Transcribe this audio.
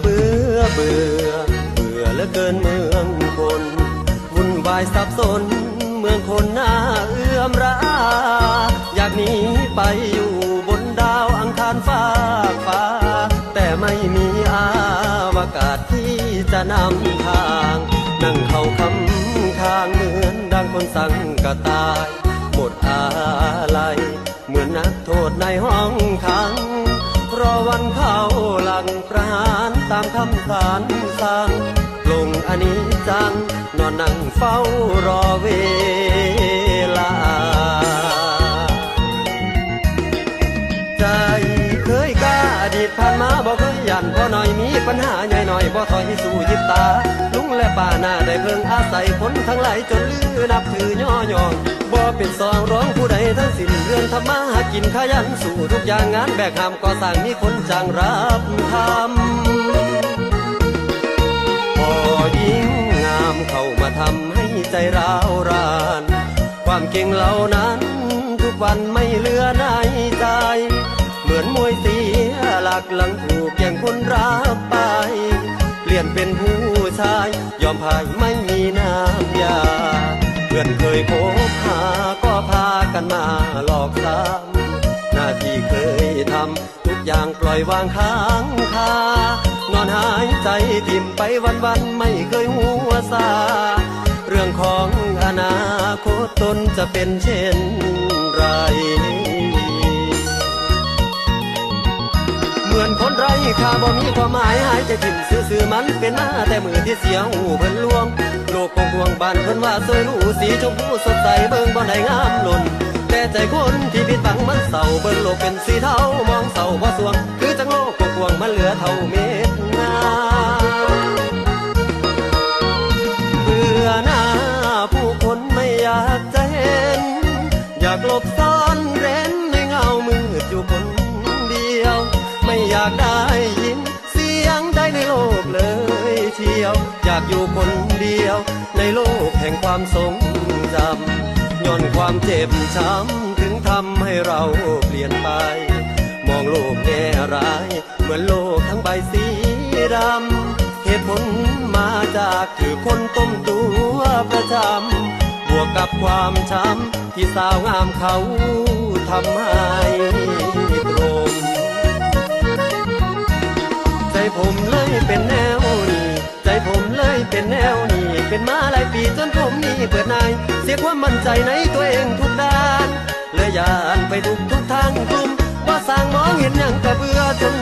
เบื่อเบื่อ เบื่อเหลือเกินเมืองคนวุ่นวายสับสน เมืองคนน่าเอื้อมระอาอยากหนีไปอยู่บนดาวอังคารฟ้าฟ้า แต่ไม่มีอาวกาศที่จะนำทาง นั่งเข่าคำทางเหมือนดังคนสั่งกระตาย หมดอาไรเหมือนนักโทษในห้องขัง รอวันเข้าหลังประหารตามคำสารสั่งลงอันนี้จัง นอนนั่งเฝ้ารอเวลา ใจเคยกล้าอดีตผ่านมาบอกเคยยันพอหน่อยมีปัญหาใหญ่หน่อยบ่ถอยสู่ยิบตา หน้าได้เพิ่งอาศัยคนทั้งหลายจนลือนับถือย่อยองบ่เป็นสองร้องผู้ใดทั้งสิ้นเรื่องทำมาหากินขยันสู่ทุกอย่างงานแบกหามก่อสร้างมีคนจ้างรับทำพอยิ่งงามเข้ามาทำให้ใจร้าวราน ความเก่งเหล่านั้น ทุกวันไม่เหลือในใจ เหมือนมวยเสียหลักหลังถูกแย่งคนรัก ยนเป็นผู้ชาย ยอมพายไม่มีน้ำยา เพื่อนเคยพบหาก็พากันมาหลอกซ้ำหน้าที่เคยทำทุกอย่างปล่อยวางค้างคานอนหายใจทิมไปวันๆไม่เคยหัวซาเรื่องของอนาคตตนจะเป็นเช่น คนไร้าบ่มีความหมายหายใจถิ่มซื่อๆมันเป็นมาแต่มือที่เสียหูเพิ่นลวง โลกกวงบ้านเพิ่นว่าสวยหรูสีชมพูสดใสเบิ่งบ่ได้งามล้นแต่ใจคนที่ปิดบังมันเศร้าเบิ่งโลกเป็นสีเทามองเศร้าบ่สวง คือจังโลกกวงมันเหลือเท่าเม็ดงาเบื่อหน้าผู้คนไม่อยากจะเห็น อยากหลบ ยเชียวอยากอยู่คนเดียว ในโลกแห่งความทรงจำย้อนความเจ็บช้ำถึงทำให้เราเปลี่ยนไป มองโลกแง่ร้าย เหมือนโลกทั้งใบสีดำเหตุผลมาจากถือคนต้มตัวประจำบวกกับความช้ำที่สาวงามเขาทำให้ตรง ใจผมเลยเป็นแนว เลยเป็นแนวนี้เป็นมาหลายปีจนผมนี่เปิดนาย เสียความมั่นใจในตัวเองทุกด้าน เลยยานไปทุกทุกทางกลุ่มว่าสร้างมองเห็นอย่างกระเบื่อจน